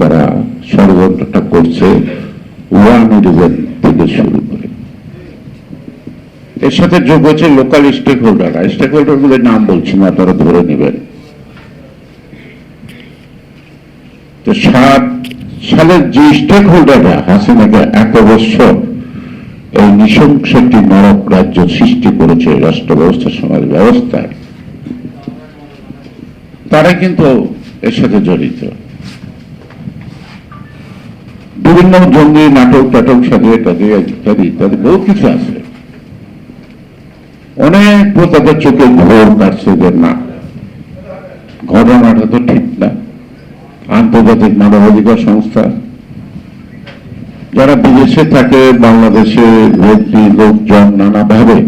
তারা ষড়যন্ত্রটা করছে one eleven থেকে শুরু করে। এর সাথে যোগ হচ্ছে লোকাল স্টেক হোল্ডাররা স্টেক হোল্ডারগুলোর নাম বলছি না তারা ধরে নেবেন। তো সাত সালের যে স্টেক হোল্ডাররা হাসিনাকে এক বছর এই নৃশংস একটি নরক রাজ্য সৃষ্টি করেছে রাষ্ট্র ব্যবস্থা সমাজ ব্যবস্থায় তারা কিন্তু এর সাথে জড়িত। বিভিন্ন জঙ্গি, নাটক টাটক সাজিয়ে টাজিয়ে ইত্যাদি ইত্যাদি বহু কিছু আছে। অনেক তাদের চোখে ঘোর কাটছে যে না, ঘটনাটা তো ঠিক না। আন্তর্জাতিক মানবাধিকার সংস্থা, যারা বিদেশে থাকে, বাংলাদেশে ভর্তি লোকজন নানাভাবে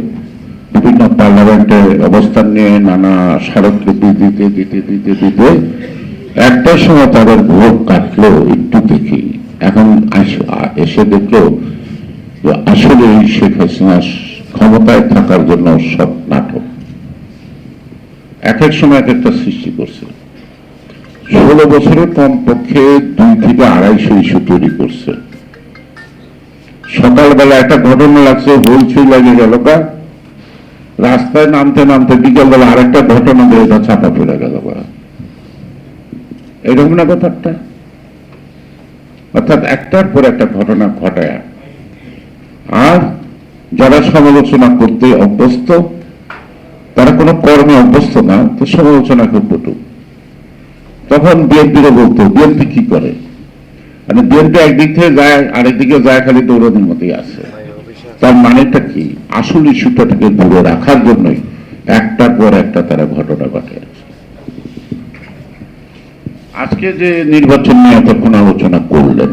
বিভিন্ন পার্লামেন্টে অবস্থান নিয়ে নানা স্মারকলিপি দিতে দিতে দিতে দিতে একটা সময় তাদের ভোট কাটলো, একটু দেখি। এখন এসে দেখল আসলে শেখ হাসিনা ক্ষমতায় থাকার জন্য সব নাটক। এক এক সময় এক একটা সৃষ্টি করছে। ষোলো বছরে কমপক্ষে দুই থেকে আড়াইশো ইস্যু তৈরি করছে। সকালবেলা একটা ঘটনা লাগছে হইচই লাগে গেল কা। রাস্তায় নামতে নামতে বিকেলবেলা আরেকটা ঘটনা দিয়ে এটা চাপা পড়ে গেল গা এরকম না ব্যাপারটা? অর্থাৎ একটার পর একটা ঘটনা ঘটায়। আর যারা সমালোচনা করতে অভ্যস্ত, তারা কোনো কর্মে অভ্যস্ত না, তো সমালোচনা পটু তখন বিএনপিরও বলতো, বিএনপি কি করে? মানে বিএনপি একদিক থেকে যায় আরেকদিকে যায় খালি দৌড়ানোর মতোই আছে। তার মানেটা কি? আসল ইস্যুটাকে দূরে রাখার জন্যই একটার পর একটা তারা ঘটনা ঘটে আজকে যে নির্বাচন নিয়ে এতক্ষণ আলোচনা করলেন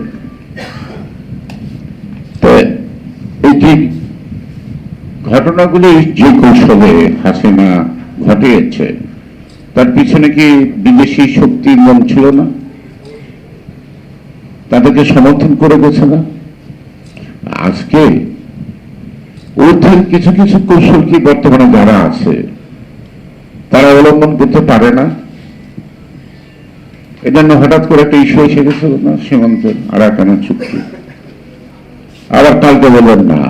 এই ঘটনাগুলি যে কৌশলে হাসিনা ঘটিয়েছে, তার পিছনে কি বিদেশি শক্তির মন ছিল না? তাদেরকে সমর্থন করে গেছে না? আজকে ওদের কিছু কিছু কৌশল কি বর্তমানে যারা আছে, তারা অবলম্বন করতে পারে না? এটা না হঠাৎ করে একটা ইস্যু এসে গেছে, না সীমান্তের আরাকানের চুক্তি। আবার কালকে বললেন, না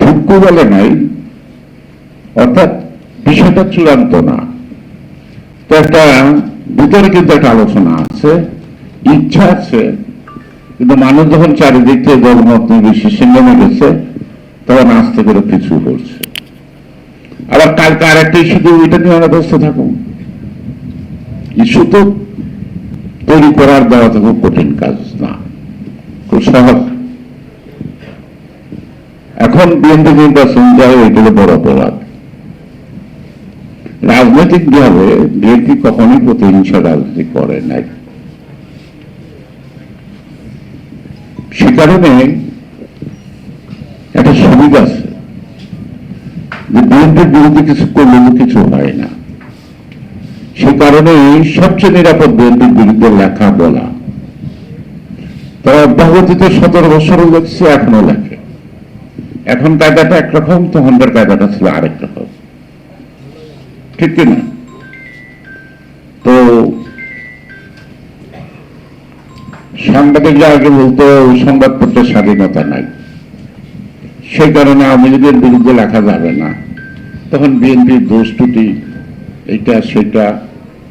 ঠুক্কু বলে নাই, অর্থাৎ বিষয়টা চূড়ান্ত না। তো একটা ভিতরে কিন্তু একটা আলোচনা আছে, ইচ্ছা আছে, কিন্তু মানুষ যখন চারিদিক থেকে জগমত নির্বিশেষে নেমে গেছে, তখন আস্তে করে পিছু পড়ছে আবার কালকে আর একটা ইস্যু ওইটা নিয়ে আমরা ব্যস্ত থাকুন। ইস্যু তো তৈরি করার দেওয়া তো খুব কঠিন কাজ, না। খুব সহজ। এখন বিএনপি নির্বাচন যায় বড় অপরাধ। বিএনপি প্রতিহিংসা রাজনীতি করে নাই। সে কারণে একটা সুবিধা আছে যে বিএনপির বিরুদ্ধে কিছু করলে কিছু হয় না। কারণে সবচেয়ে নিরাপদ বিএনপির বিরুদ্ধে লেখা বলা। তারা অব্যাহতিতে সতেরো বছরও লেখছে এখনও লেখে। এখন কায়দাটা একরকম তখনকার কায়দাটা ছিল আরেক রকম। ঠিক কিনা তো সাংবাদিকরা আগে বলতো সংবাদপত্রের স্বাধীনতা নাই। সেই কারণে আওয়ামী লীগের বিরুদ্ধে লেখা যাবে না। তখন বিএনপির দোষ টুটি এইটা সেটা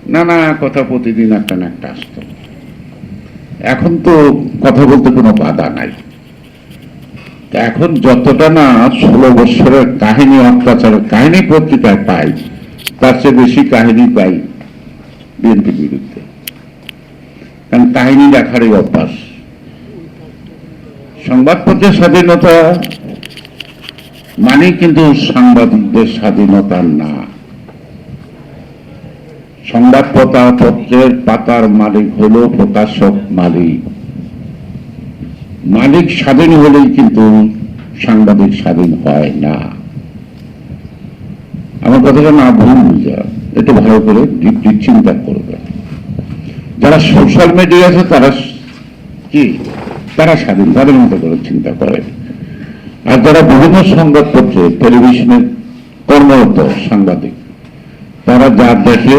নানা কথা প্রতিদিন একটা না একটা আসতো। এখন তো কথা বলতে কোনো বাধা নাই। এখন যতটা না ষোলো বছরের কাহিনী, অত্যাচারের কাহিনী পত্রিকায় পাই, তার চেয়ে বেশি কাহিনী পাই বিএনপির বিরুদ্ধে। কারণ কাহিনী লেখারই অভ্যাস। সংবাদপত্রের স্বাধীনতা মানে কিন্তু সাংবাদিকদের স্বাধীনতা না। সংবাদপত্র পত্রের পাতার মালিক হলো প্রকাশক মালিক। মালিক স্বাধীন হলেই কিন্তু সাংবাদিক স্বাধীন হয় না। আমার কথাটা না ভুল বুঝা, একটু ভালো করে চিন্তা করবে যারা সোশ্যাল মিডিয়া আছে, তারা কি? তারা স্বাধীন তাদের মতো করে চিন্তা করে। আর যারা বিভিন্ন সংবাদপত্রে টেলিভিশনে কর্মরত সাংবাদিক, তারা যা দেখে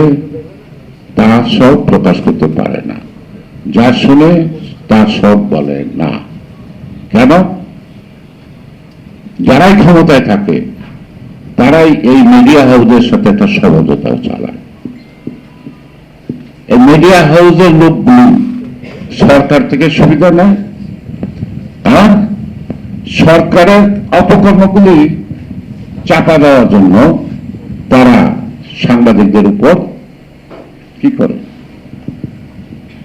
তা সব প্রকাশ করতে পারে না। যা শুনে তা সব বলে না। কেন? যারাই ক্ষমতায় থাকে, তারাই এই মিডিয়া হাউসের সাথে একটা সমঝোতাও চালায়। এই মিডিয়া হাউসের লোকগুলি সরকার থেকে সুবিধা নেয়, আর সরকারের অপকর্মগুলি চাপা দেওয়ার জন্য তারা সাংবাদিকদের উপর কি করে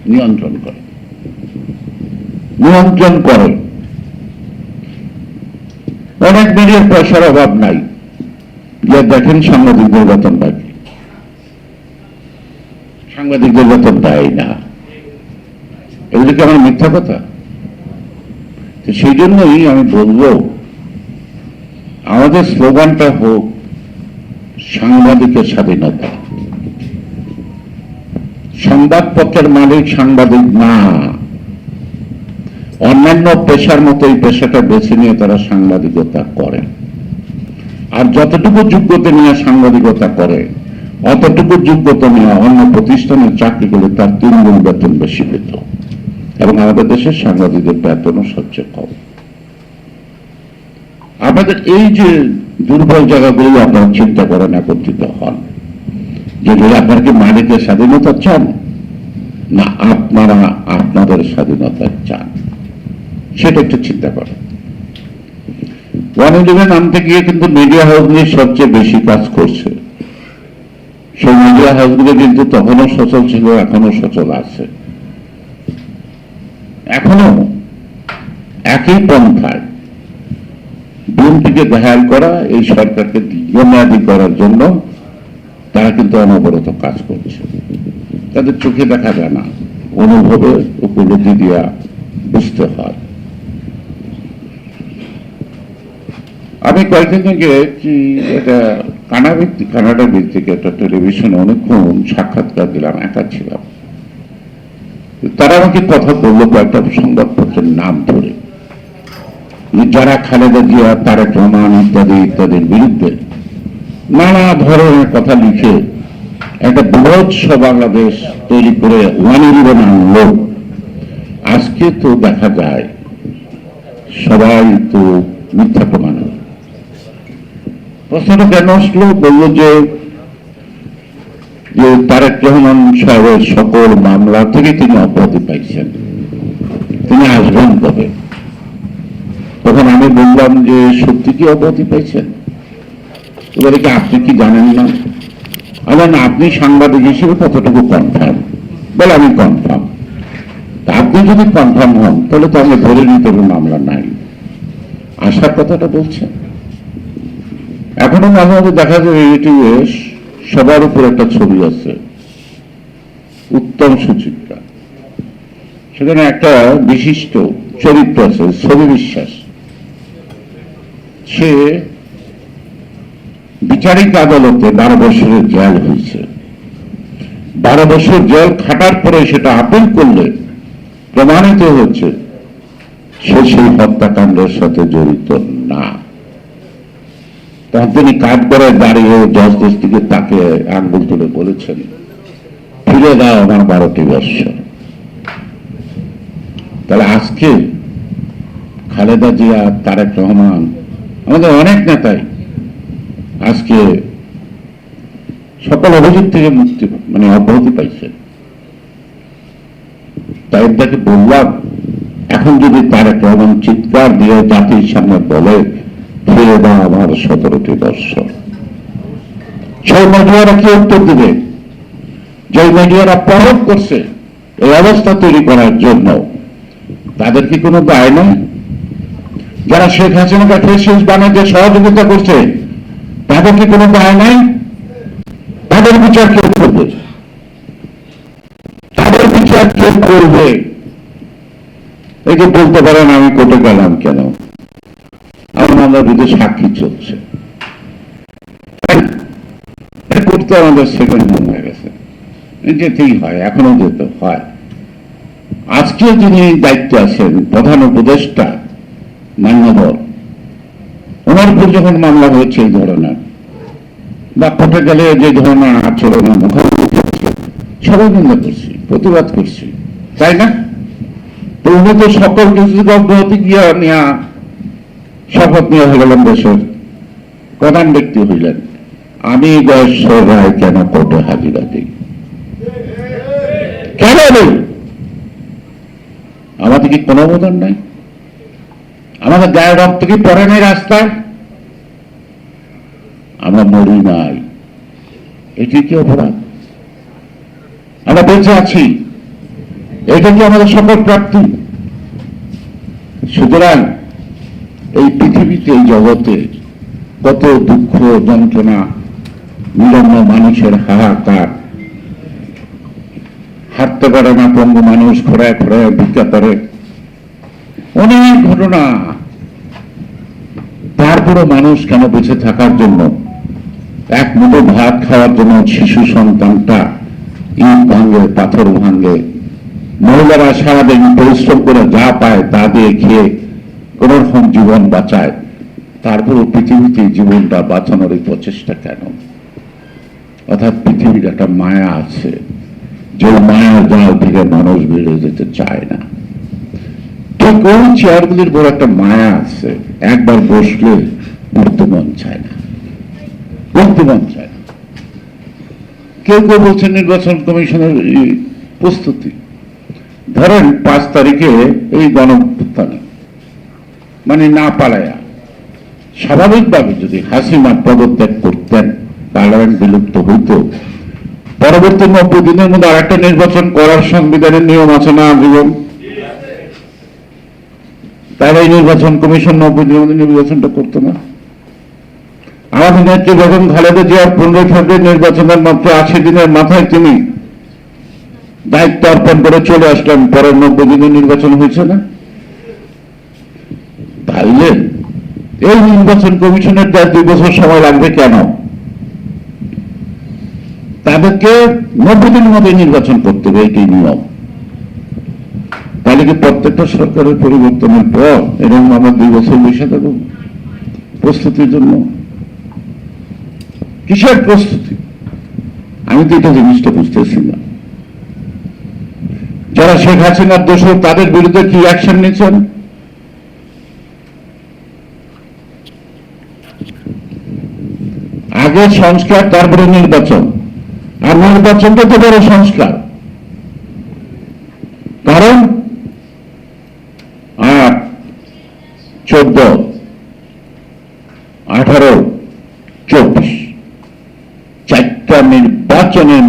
নিয়ন্ত্রণ করে। নিয়ন্ত্রণ করে। অনেক মিডিয়ার পয়সার অভাব নাই। যে দেখেন সাংবাদিকদের বেতন পায়। কি? সাংবাদিকদের বেতন দেয় না। এগুলি কি আমার মিথ্যা কথা? তো সেই জন্যই আমি বলব, আমাদের স্লোগানটা হোক সাংবাদিকের স্বাধীনতা। সংবাদপত্রের মালিক সাংবাদিক না। অন্যান্য পেশার মতো এই পেশাটা বেছে নিয়ে তারা সাংবাদিকতা করে। আর যতটুকু যোগ্যতা নিয়ে সাংবাদিকতা করে, অতটুকু যোগ্যতা নিয়ে অন্য প্রতিষ্ঠানে চাকরি করলে তার তিন গুণ বেতন বেশি পেত। এবং আমাদের দেশের সাংবাদিকদের বেতনও সবচেয়ে কম। আমাদের এই যে দুর্বল জায়গাগুলো আপনারা চিন্তা করেন একত্রিত হন। যে আপনারা কি মালিকের স্বাধীনতা চান, না আপনারা আপনাদের স্বাধীনতা চান। সেটা একটু চিন্তা করেন। ওয়ান নামতে গিয়ে কিন্তু মিডিয়া হাউস নিয়ে সবচেয়ে বেশি কাজ করছে। সেই মিডিয়া হাউসগুলো কিন্তু তখনও সচল ছিল এখনও সচল আছে। এখনও একই পন্থায় বিএনপিকে ঘায়াল করা, এই সরকারকে দীর্ঘমেয়াদী করার জন্য তারা কিন্তু অনবরত কাজ করছে। তাদের চোখে দেখা যায় না। অনুভবে উপলব্ধি দিয়া বুঝতে হয়। আমি কয়েকদিন আগে কি এটা কানাডা ভিত্তিক কানাডা ভিত্তিক একটা টেলিভিশনে অনেকক্ষণ সাক্ষাৎকার দিলাম, একা ছিলাম। তারা আমাকে কথা বলল কয়েকটা সংবাদপত্রের নাম ধরে। যারা খালেদা জিয়া, তারেক রহমান ইত্যাদি, ইত্যাদির বিরুদ্ধে নানা ধরনের কথা লিখে একটা বৃহৎ বাংলাদেশ তৈরি করে ওয়ান আজকে তো দেখা যায়, সবাই তো মিথ্যা প্রমাণ প্রশ্নটা কেন আসলো? বলল যে তারেক রহমান সাহেবের সকল মামলা থেকে তিনি অব্যাহতি পাইছেন। তিনি আসবেন কবে? তখন আমি বললাম যে, সত্যি কি অব্যাহতি পাইছেন? এবারে আপনি কি জানেন না? আমার না, আপনি সাংবাদিক হিসেবে কতটুকু কনফার্ম বলে, আমি কনফার্ম আপনি যদি কনফার্ম হন, তাহলে তো আমি ধরে নিতে মামলা নাই। আসার কথাটা বলছেন। এখনও মাঝে মাঝে দেখা যায় ইউটিউবে সবার উপর একটা ছবি আছে। উত্তম সুচিত্রা। সেখানে একটা বিশিষ্ট চরিত্র আছে, ছবি বিশ্বাস। সে বিচারিক আদালতে বারো বছরের জেল হয়েছে। বারো বছর জেল খাটার পরে সেটা আপিল করলে প্রমাণিত হচ্ছে সে সেই হত্যাকাণ্ডের সাথে জড়িত না। তখন তিনি করে দাঁড়িয়ে জজ দিকে তাকে আঙ্গুল তুলে বলেছেন, ফিরে দাও আমার বারোটি বৎসর। তাহলে আজকে খালেদা জিয়া, তারেক রহমান, আমাদের অনেক নেতাই আজকে সকল অভিযোগ থেকে মুক্তি মানে অব্যাহতি পাইছে। তাই তাকে বললাম, এখন যদি তারেক রহমান চিৎকার দিয়ে জাতির সামনে বলে ফিরে দাও আমার সতেরোটি বৎসর। সেই মিডিয়ারা কি উত্তর দেবে? যে মিডিয়ারা প্রভাব করছে, এই অবস্থা তৈরি করার জন্য, তাদের কি কোনো দায় নেই? যারা শেখ হাসিনাকে ফেসিস বানাতে সহযোগিতা করছে তাদের কি কোনো দায় নাই? তাদের বিচার কেউ করবে? তাদের বিচার কেউ করবে? যে বলতে পারেন আমি কোর্টে গেলাম কেন? আমার মামলার বিরুদ্ধে সাক্ষী চলছে। করতে আমাদের সেকেন্ড মন হয়ে গেছে। যেতেই হয় এখনও যেতে হয়। আজকে যিনি দায়িত্বে আছেন, প্রধান উপদেষ্টা মান্যবর, ওনার উপর যখন মামলা হয়েছে এই ধরনের বা গেলে যে ধরনের আচরণের মুখোমুখি সবাই নিন্দা করছি, প্রতিবাদ করছি। তাই না? তো তো সকল কিছু অব্যাহতি গিয়া নেয়া শপথ নিয়ে হলেন দেশের প্রধান ব্যক্তি হইলেন। আমি গয়েশ্বর রায় কেন কোর্টে হাজিরা দিই কেন আমাদের কি কোনো অবদান নাই? আমাদের গায়ের রক্ত কি পড়ে নাই রাস্তায়? আমরা মরি নাই। এটি কি অপরাধ? আমরা বেঁচে আছি। এটা কি আমাদের সকল প্রাপ্তি? সুতরাং এই পৃথিবীতে, এই জগতে কত দুঃখ, যন্ত্রণা বিলম্ব মানুষের হাহাকার, হাঁটতে পারে না পঙ্গু মানুষ ঘোরায় ঘোরায় ভিক্ষা করে অনেক ঘটনা। তারপরে মানুষ কেন বেঁচে থাকার জন্য এক মুঠো ভাত খাওয়ার জন্য শিশু সন্তানটা ইট ভাঙ্গে পাথর ভাঙ্গে মহিলারা সারাদিন পরিশ্রম করে যা পায় তা দিয়ে খেয়ে কোন রকম জীবন বাঁচায়। তারপরে পৃথিবীতে জীবনটা বাঁচানোর এই প্রচেষ্টা কেন? অর্থাৎ পৃথিবীর একটা মায়া আছে, যে মায়া জাল থেকে মানুষ বেড়ে যেতে চায় না। ঠিক ওই চেয়ারগুলির বড় একটা মায়া আছে, একবার বসলে উঠতে মন চায় না। উঠতে মন চায়। না কেউ কেউ বলছেন নির্বাচন কমিশনের প্রস্তুতি। ধরেন পাঁচ তারিখে এই গণপ্রত্যানে মানে না পালায়া। স্বাভাবিকভাবে যদি হাসিনা পদত্যাগ করতেন পার্লামেন্ট বিলুপ্ত হইত। পরবর্তী নব্বই দিনের মধ্যে আরেকটা নির্বাচন করার সংবিধানের নিয়ম আছে না জীবন তাহলে এই নির্বাচন কমিশন নব্বই দিনের মধ্যে নির্বাচনটা করতো না। আমাদের নেত্রী বেগম খালেদা জিয়ার পনেরোই ফেব্রুয়ারি নির্বাচনের মাত্র আশি দিনের মাথায় তিনি দায়িত্ব অর্পণ করে চলে আসলেন। পরের নব্বই দিনে নির্বাচন হয়েছে না? তাইলে এই নির্বাচন কমিশনের দেড় দুই বছর সময় লাগবে কেন? তাদেরকে নব্বই দিনের মধ্যে নির্বাচন করতে হবে এটি নিয়ম। তাহলে কি প্রত্যেকটা সরকারের পরিবর্তনের পর এরকম আমরা দুই বছর বসে থাকব? প্রস্তুতির জন্য কিসের প্রস্তুতি? আমি তো এটা জিনিসটা বুঝতেছি না। যারা শেখ হাসিনার দোষ তাদের বিরুদ্ধে কি অ্যাকশন নিচ্ছেন আগে সংস্কার, তারপরে নির্বাচন। আর নির্বাচনটা তো বড় সংস্কার। কারণ? আট, চোদ্দ।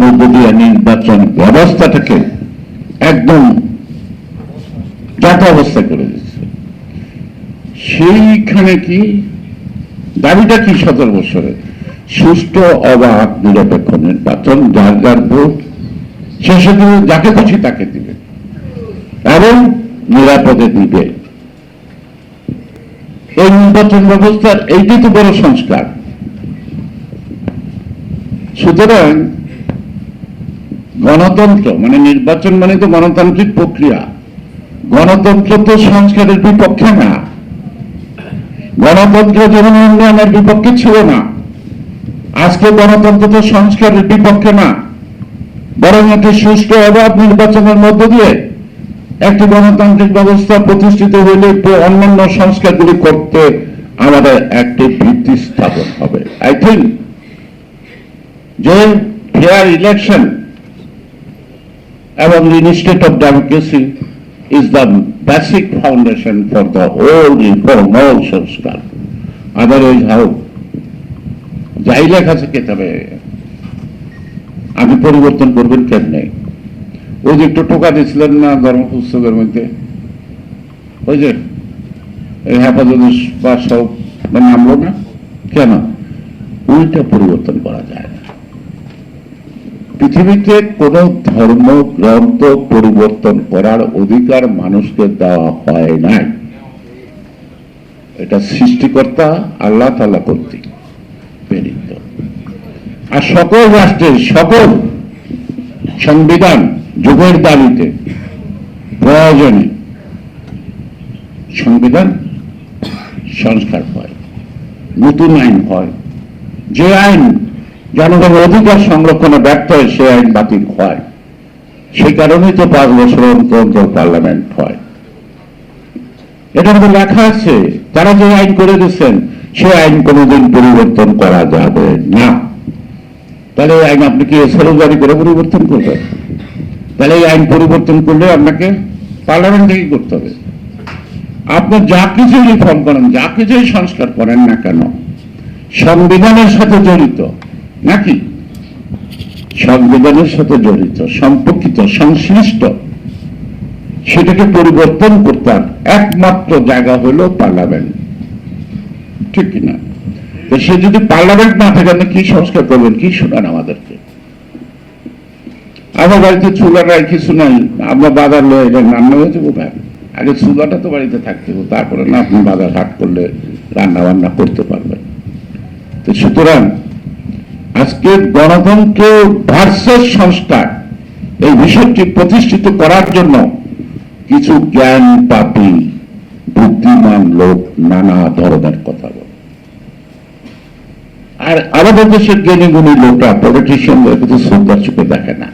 মধ্য দিয়ে নির্বাচন ব্যবস্থাটাকে একদম অবস্থা করে দিচ্ছে। সেইখানে কি? দাবিটা কি সতেরো বছরে? সুষ্ঠু অবাধ নিরপেক্ষ নির্বাচন, যার যার ভোট শেষে দিনে যাকে খুশি তাকে দিবে। এবং নিরাপদে দিবে। এই নির্বাচন ব্যবস্থার এইটি তো বড় সংস্কার। সুতরাং গণতন্ত্র মানে নির্বাচন মানে তো গণতান্ত্রিক প্রক্রিয়া। গণতন্ত্র তো সংস্কারের বিপক্ষে না। গণতন্ত্র যেমন উন্নয়নের বিপক্ষে ছিল না, আজকে গণতন্ত্র তো সংস্কারের বিপক্ষে না। বরং একটি সুষ্ঠু অবাধ নির্বাচনের মধ্য দিয়ে একটি গণতান্ত্রিক ব্যবস্থা প্রতিষ্ঠিত হইলে অন্যান্য সংস্কারগুলি করতে আমাদের একটি ভিত্তি স্থাপন হবে। আই থিঙ্ক যে ফেয়ার ইলেকশন এবং instead of democracy is the basic foundation for the whole reform, all সংস্কার otherwise how যাই লেখা আছে কেতাবে আপনি পরিবর্তন করবেন কেমনে? ওই যে একটু টোকা দিয়েছিলেন না ধর্ম পুস্তকের মধ্যে? ওই যে হেফাজত বা সব নামলো না? কেন? ওইটা পরিবর্তন করা যায়। পৃথিবীতে কোন ধর্ম, গ্রন্থ পরিবর্তন করার অধিকার মানুষকে দেওয়া হয় নাই। এটা সৃষ্টিকর্তা আল্লাহ তালা কর্তৃক প্রেরিত। আর সকল রাষ্ট্রের সকল সংবিধান যুগের দাবিতে, প্রয়োজনে সংবিধান সংস্কার হয়, নতুন আইন হয়। যে আইন জনগণের অধিকার সংরক্ষণে ব্যর্থ হয়, সে আইন বাতিল হয়। সেই কারণেই তো পাঁচ বছর অন্তর অন্তর পার্লামেন্ট হয়। এটার মধ্যে লেখা আছে, তারা যে আইন করে দিচ্ছেন সে আইন কোনোদিন পরিবর্তন করা যাবে না। তাহলে এই আইন আপনি কি এছাড়াও জারি করে পরিবর্তন করবেন? তাহলে এই আইন পরিবর্তন করলে আপনাকে পার্লামেন্ট থেকেই করতে হবে। আপনি যা কিছু রিফর্ম করেন, যা কিছুই সংস্কার করেন না কেন, সংবিধানের সাথে জড়িত নাকি? সংবিধানের সাথে জড়িত, সম্পর্কিত, সংশ্লিষ্ট, সেটাকে পরিবর্তন করতাম একমাত্র জায়গা হলো পার্লামেন্ট। ঠিক কিনা তো সে যদি পার্লামেন্ট না থাকে, আপনি কি সংস্কার করবেন? কি শোনান আমাদেরকে? আমার বাড়িতে চুলা নাই, কিছু নাই, আমরা বাজার লয়ে এটা রান্না হয়ে যাব ভাই আগে চুলাটা তো বাড়িতে থাকতে তারপরে না, আপনি বাজার হাট করলে রান্না বান্না করতে পারবেন। তো সুতরাং আজকে গণতন্ত্র ভার্সাস সংস্কার। এই বিষয়টি প্রতিষ্ঠিত করার জন্য কিছু জ্ঞান, পাপি, বুদ্ধিমান লোক নানা ধরনের কথা বলে। আর আমাদের দেশের জ্ঞানী, গুণী লোকরা পলিটিশিয়ানদের কিন্তু শ্রদ্ধার চোখে দেখে না।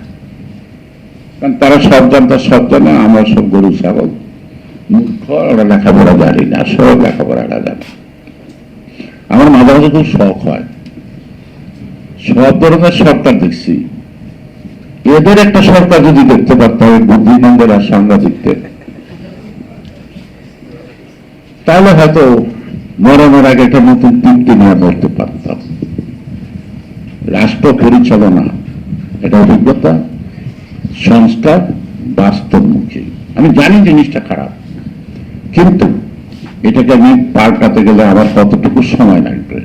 কারণ তারা সব জানতা সব জানে, আমরা সব গরু, ছাগল, মূর্খ ওরা লেখাপড়া জানি না, সব লেখাপড়াটা জানে। আমার মাঝে মাঝে খুব শখ হয়। সব ধরনের সরকার দেখছি। এদের একটা সরকার যদি দেখতে পারতাম বুদ্ধিমানদের আর সাংবাদিকদের। তাহলে হয়তো মরণের আগে একটা নতুন তৃপ্তি নিয়ে মরতে পারতাম। রাষ্ট্র পরিচালনা, এটা অভিজ্ঞতা সংস্কার বাস্তবমুখী। আমি জানি জিনিসটা খারাপ, কিন্তু এটাকে আমি পাল্টাতে গেলে আমার কতটুকু সময় লাগবে?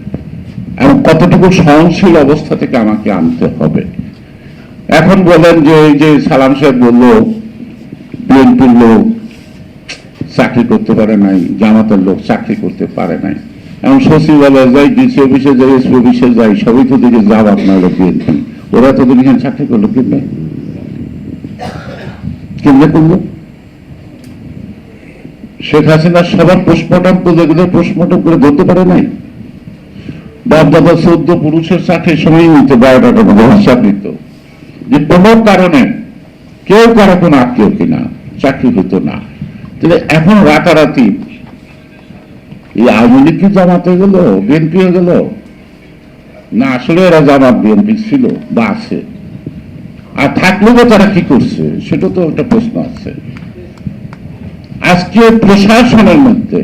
এবং কতটুকু সহনশীল অবস্থা থেকে আমাকে আনতে হবে। এখন বলেন যে এই যে সালাম সাহেব বলল, বিএনপির লোক চাকরি করতে পারে নাই, জামাতের লোক চাকরি করতে পারে নাই। এবং সচিবালয়ে যাই, ডিসি অফিসে যাই, এসপি অফিসে যাই, সবই তো দিকে যাব আপনার বিএনপি। ওরা তো দিকে চাকরি করল কিনবে কিনবে করল? শেখ হাসিনা সবার পোস্টমর্টম করে যেগুলো পোস্টমর্টম করে ধরতে পারে নাই। দাদা চোদ্দ পুরুষের চাকরির সময় নিতে হিসাব নিত যে কোনো কারণে কেউ কারও কোনো আত্মীয় কিনা চাকরি হতো না। তাহলে এখন রাতারাতি এই আওয়ামী লীগ কি জামাতে গেল, বিএনপি গেল, না আসলে এরা জামাত বিএনপি ছিল বা আছে। আর থাকলেও তারা কি করছে, সেটা তো একটা প্রশ্ন আছে। আজকে প্রশাসনের মধ্যে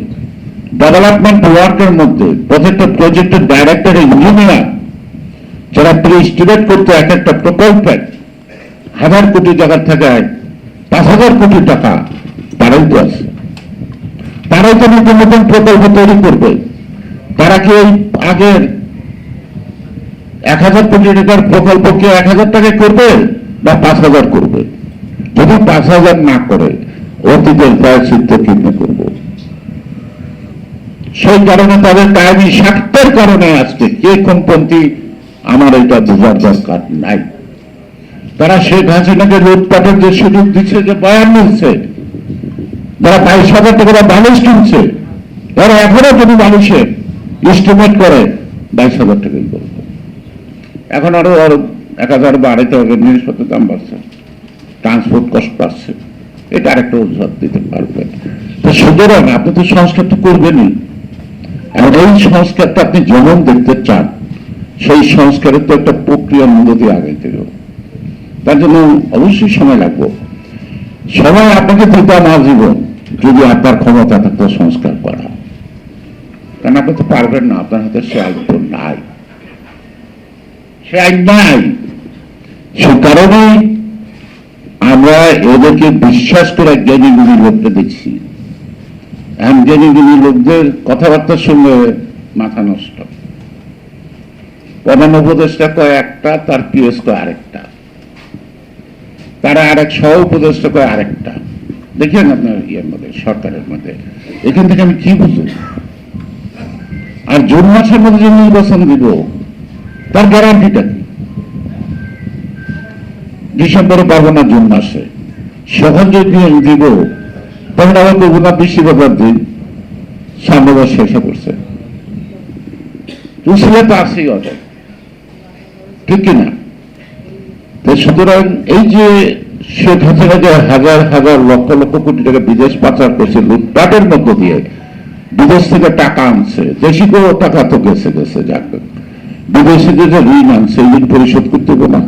ডেভেলপমেন্ট ওয়ার্কের মধ্যে প্রত্যেকটা প্রজেক্টের ডাইরেক্টর ইঞ্জিনিয়ার যারা প্রিস্টিমেট করতে এক একটা প্রকল্পের হাজার কোটি টাকার থেকে পাঁচ হাজার কোটি টাকা তারাই তো আছে। তারাই তো নতুন নতুন প্রকল্প তৈরি করবে। তারা কি ওই আগের এক হাজার কোটি টাকার প্রকল্প কি এক হাজার টাকায় করবে বা পাঁচ হাজার করবে? যদি পাঁচ হাজার না করে, অতীতের প্রায় সিদ্ধ কিনে করব? সেই কারণে তাদের কায়েমি স্বার্থের কারণে আজকে কে কোনপন্থী আমার এটা বোঝার দরকার নাই। তারা শেখ হাসিনাকে লুটপাটের যে সুযোগ দিচ্ছে, যে বয়ান মিলছে, তারা বাইশ হাজার টাকা বালিশ কিনছে তারা এখনও যদি বালিশের এস্টিমেট করে বাইশ হাজার টাকাই করবে এখন আরও এক হাজার বাড়াইতে হবে, জিনিসপত্রের দাম বাড়ছে, ট্রান্সপোর্ট কস্ট বাড়ছে। এটা আরেকটা অজুহাত দিতে পারবেন। তো সুতরাং আপনি তো সংস্কার তো করবেনই। এবং এই সংস্কারটা আপনি যেমন দেখতে চান, সেই সংস্কারের তো একটা প্রক্রিয়ার মূল্য দিয়ে আগাইতে হবে তার জন্য অবশ্যই সময় লাগবে। সময় আপনাকে দিতাম আজীবন যদি আপনার ক্ষমতা থাকতো সংস্কার করা। কারণ আপনি তো পারবেন না, আপনার হাতে সে আইন তো নাই। সে আইন নাই। সে কারণেই আমরা এদেরকে বিশ্বাস করে জ্ঞানী গুণী লোককে দেখছি জ্ঞানী লোকদের কথাবার্তার সঙ্গে মাথা নষ্ট। প্রধান উপদেষ্টা কয় একটা, তার পিএস কয় আরেকটা। তারা আরেক সহ উপদেষ্টা কয় আরেকটা। দেখেন আপনার ইয়ের মধ্যে, সরকারের মধ্যে। এখান থেকে আমি কি বুঝব? আর জুন মাসের মধ্যে যে নির্বাচন দিব, তার গ্যারান্টিটা কি? ডিসেম্বরে পাবো না জুন মাসে। সখন যদি দিব তখন আবার দেবো না বৃষ্টিপাতার দিন বছর শেষে করছে তো আসেই অর্ডার ঠিক কিনা? সুতরাং এই যে শেখ হাসিনা যে হাজার হাজার লক্ষ লক্ষ কোটি টাকা বিদেশ পাচার করছে, লুটপাটের মধ্য দিয়ে বিদেশ থেকে টাকা আনছে, দেশি কোনো টাকা তো গেছে গেছে, যাক। বিদেশে যে ঋণ আনছে, ঋণ পরিশোধ করতে না।